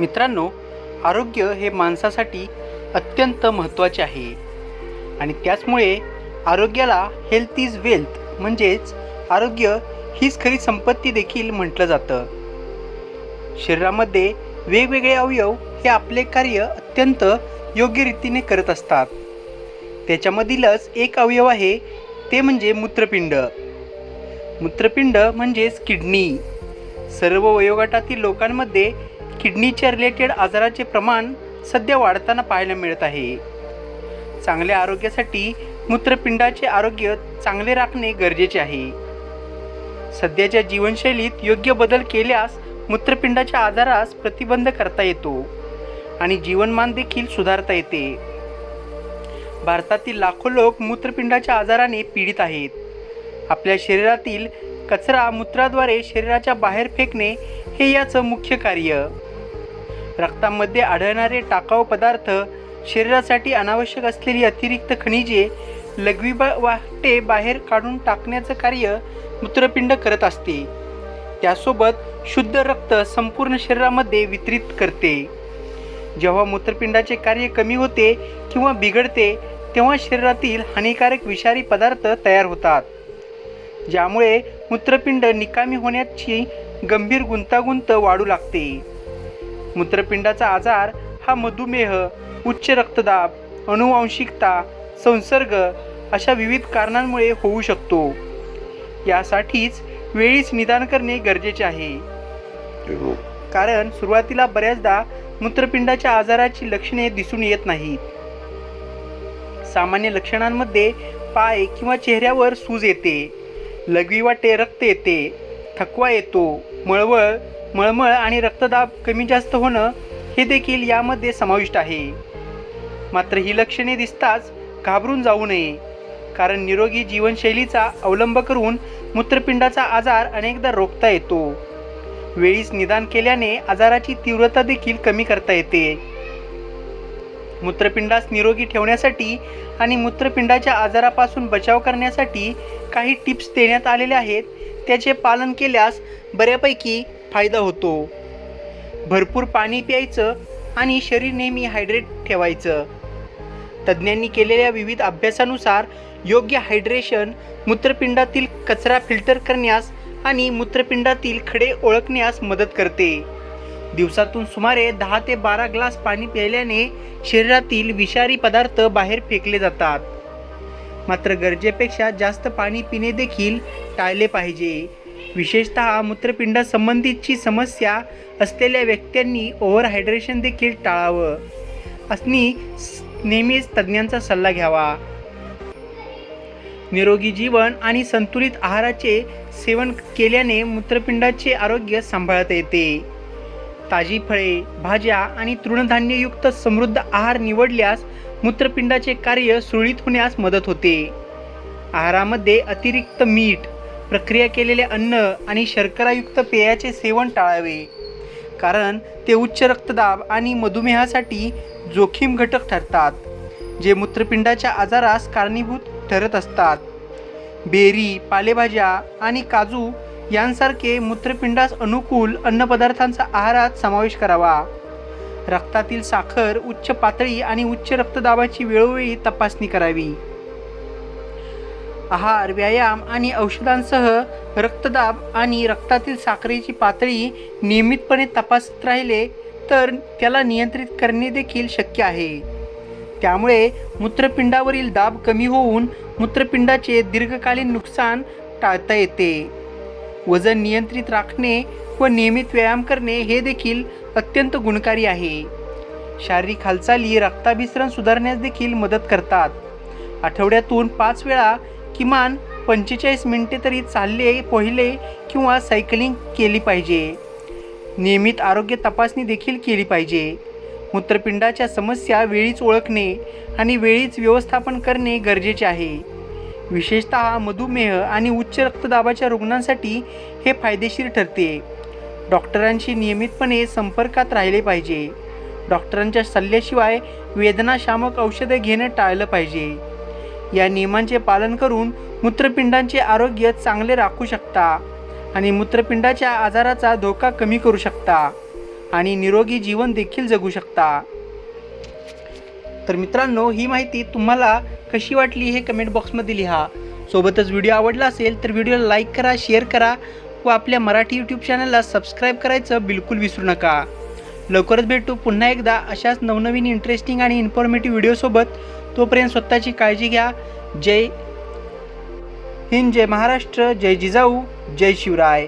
मित्रांनो आरोग्य हे माणसासाठी अत्यंत महत्त्वाचे आहे. आणि त्याचमुळे आरोग्याला हेल्थ इज वेल्थ म्हणजेच आरोग्य हीच खरी संपत्ती देखील म्हटलं जातं. शरीरामध्ये वेगवेगळे अवयव हे आपले कार्य अत्यंत योग्य रीतीने करत असतात. त्याच्यामधीलच एक अवयव आहे ते म्हणजे मूत्रपिंड. मूत्रपिंड म्हणजेच किडनी. सर्व वयोगटातील लोकांमध्ये किडनीच्या रिलेटेड आजाराचे प्रमाण सध्या वाढताना पाहायला मिळत आहे. चांगल्या आरोग्यासाठी मूत्रपिंडाचे आरोग्य चांगले राखणे गरजेचे आहे. सध्याच्या जीवनशैलीत योग्य बदल केल्यास मूत्रपिंडाच्या आजारास प्रतिबंध करता येतो आणि जीवनमान देखील सुधारता येते. भारतातील लाखो लोक मूत्रपिंडाच्या आजाराने पीडित आहेत. आपल्या शरीरातील कचरा मूत्राद्वारे शरीराच्या बाहेर फेकणे हे याचं मुख्य कार्य. रक्तामध्ये आढळणारे टाकाऊ पदार्थ शरीरासाठी अनावश्यक असलेली अतिरिक्त खनिजे लघवी बा- वाटे बाहेर काढून टाकण्याचं कार्य मूत्रपिंड करत असते. त्यासोबत शुद्ध रक्त संपूर्ण शरीरामध्ये वितरित करते. जेव्हा मूत्रपिंडाचे कार्य कमी होते किंवा बिघडते तेव्हा शरीरातील हानिकारक विषारी पदार्थ तयार होतात. ज्यामुळे मूत्रपिंड निकामी होण्याची गंभीर गुंतागुंत वाढू लागते. मूत्रपिंडाचा आजार हा मधुमेह उच्च रक्तदाब अनुवांशिकता संसर्ग अशा विविध कारणांमुळे होऊ शकतो. यासाठीच वेळीच निदान करणे गरजेचे आहे. कारण सुरुवातीला बऱ्याचदा मूत्रपिंडाच्या आजाराची लक्षणे दिसून येत नाहीत. सामान्य लक्षणांमध्ये पाय किंवा चेहऱ्यावर सूज येते लघवी वाटे रक्त येते थकवा येतो मळवळ मळमळ आणि रक्तदाब कमी जास्त होणं हे देखील यामध्ये समाविष्ट आहे. मात्र ही लक्षणे दिसताच घाबरून जाऊ नये कारण निरोगी जीवनशैलीचा अवलंब करून मूत्रपिंडाचा आजार अनेकदा रोखता येतो. वेळीच निदान केल्याने आजाराची तीव्रता देखील कमी करता येते. मूत्रपिंडास निरोगी ठेवण्यासाठी आणि मूत्रपिंडाच्या आजारापासून बचाव करण्यासाठी काही टिप्स देण्यात आलेल्या आहेत त्याचे पालन केल्यास बऱ्यापैकी फायदा होतो. भरपूर पाणी प्यायचं आणि शरीर नेहमी हायड्रेट ठेवायचं. तज्ज्ञांनी केलेल्या विविध अभ्यासानुसार योग्य हायड्रेशन मूत्रपिंडातील कचरा फिल्टर करण्यास आणि मूत्रपिंडातील खडे ओळखण्यास मदत करते. दिवसातून सुमारे दहा ते बारा ग्लास पाणी प्यायल्याने शरीरातील विषारी पदार्थ बाहेर फेकले जातात. मात्र गरजेपेक्षा जास्त पाणी पिणे देखील टाळले पाहिजे. विशेषतः मूत्रपिंडासंबंधीची समस्या असलेल्या व्यक्त्यांनी ओव्हर हायड्रेशन देखील टाळावं. असणी नेहमीच तज्ज्ञांचा सल्ला घ्यावा. निरोगी जीवन आणि संतुलित आहाराचे सेवन केल्याने मूत्रपिंडाचे आरोग्य सांभाळता येते. ताजी फळे भाज्या आणि तृणधान्ययुक्त समृद्ध आहार निवडल्यास मूत्रपिंडाचे कार्य सुरळीत होण्यास मदत होते. आहारामध्ये अतिरिक्त मीठ प्रक्रिया केलेले अन्न आणि शर्करायुक्त पेयाचे सेवन टाळावे. कारण ते उच्च रक्तदाब आणि मधुमेहासाठी जोखीम घटक ठरतात जे मूत्रपिंडाच्या आजारास कारणीभूत ठरत असतात. बेरी पालेभाज्या आणि काजू यांसारखे मूत्रपिंडास अनुकूल अन्नपदार्थांचा आहारात समावेश करावा. रक्तातील साखर उच्च पातळी आणि उच्च रक्तदाबाची वेळोवेळी तपासणी करावी. आहार व्यायाम आणि औषधांसह रक्तदाब आणि रक्तातील साखरेची पातळी नियमितपणे तपासत राहिले तर त्याला नियंत्रित करणे देखील शक्य आहे. त्यामुळे मूत्रपिंडावरील दाब कमी होऊन मूत्रपिंडाचे दीर्घकालीन नुकसान टाळता येते. वजन नियंत्रित राखणे व नियमित व्यायाम करणे हे देखील अत्यंत गुणकारी आहे. शारीरिक हालचाली रक्ताभिसरण सुधारण्यास देखील मदत करतात. आठवड्यातून पाच वेळा किमान पंचेचाळीस मिनटे तरी चालले पोहिले किंवा सायकलिंग केली पाहिजे. नियमित आरोग्य तपासणी देखील केली पाहिजे. मूत्रपिंडाच्या समस्या वेळीच ओळखणे आणि वेळीच व्यवस्थापन करणे गरजेचे आहे. विशेषतः मधुमेह आणि उच्च रक्तदाबाच्या रुग्णांसाठी हे फायदेशीर ठरते. डॉक्टरांशी नियमितपणे संपर्कात राहिले पाहिजे. डॉक्टरांच्या सल्ल्याशिवाय वेदनाशामक औषधे घेणं टाळलं पाहिजे. या नियमांचे पालन करून मूत्रपिंडांचे आरोग्य चांगले राखू शकता आणि मूत्रपिंडाच्या आजाराचा धोका कमी करू शकता आणि निरोगी जीवन देखील जगू शकता. तर मित्रांनो ही माहिती तुम्हाला कशी वाटली हे कमेंट बॉक्समध्ये लिहा. सोबतच व्हिडिओ आवडला असेल तर व्हिडिओला लाईक करा शेअर करा व आपल्या मराठी यूट्यूब चॅनलला सबस्क्राईब करायचं बिलकुल विसरू नका. लवकरच भेटू पुन्हा एकदा अशाच नवनवीन इंटरेस्टिंग आणि इन्फॉर्मेटिव्ह व्हिडिओसोबत तोपर्यंत स्वतःची काळजी घ्या. जय हिंद जय महाराष्ट्र जय जिजाऊ जय शिवराय.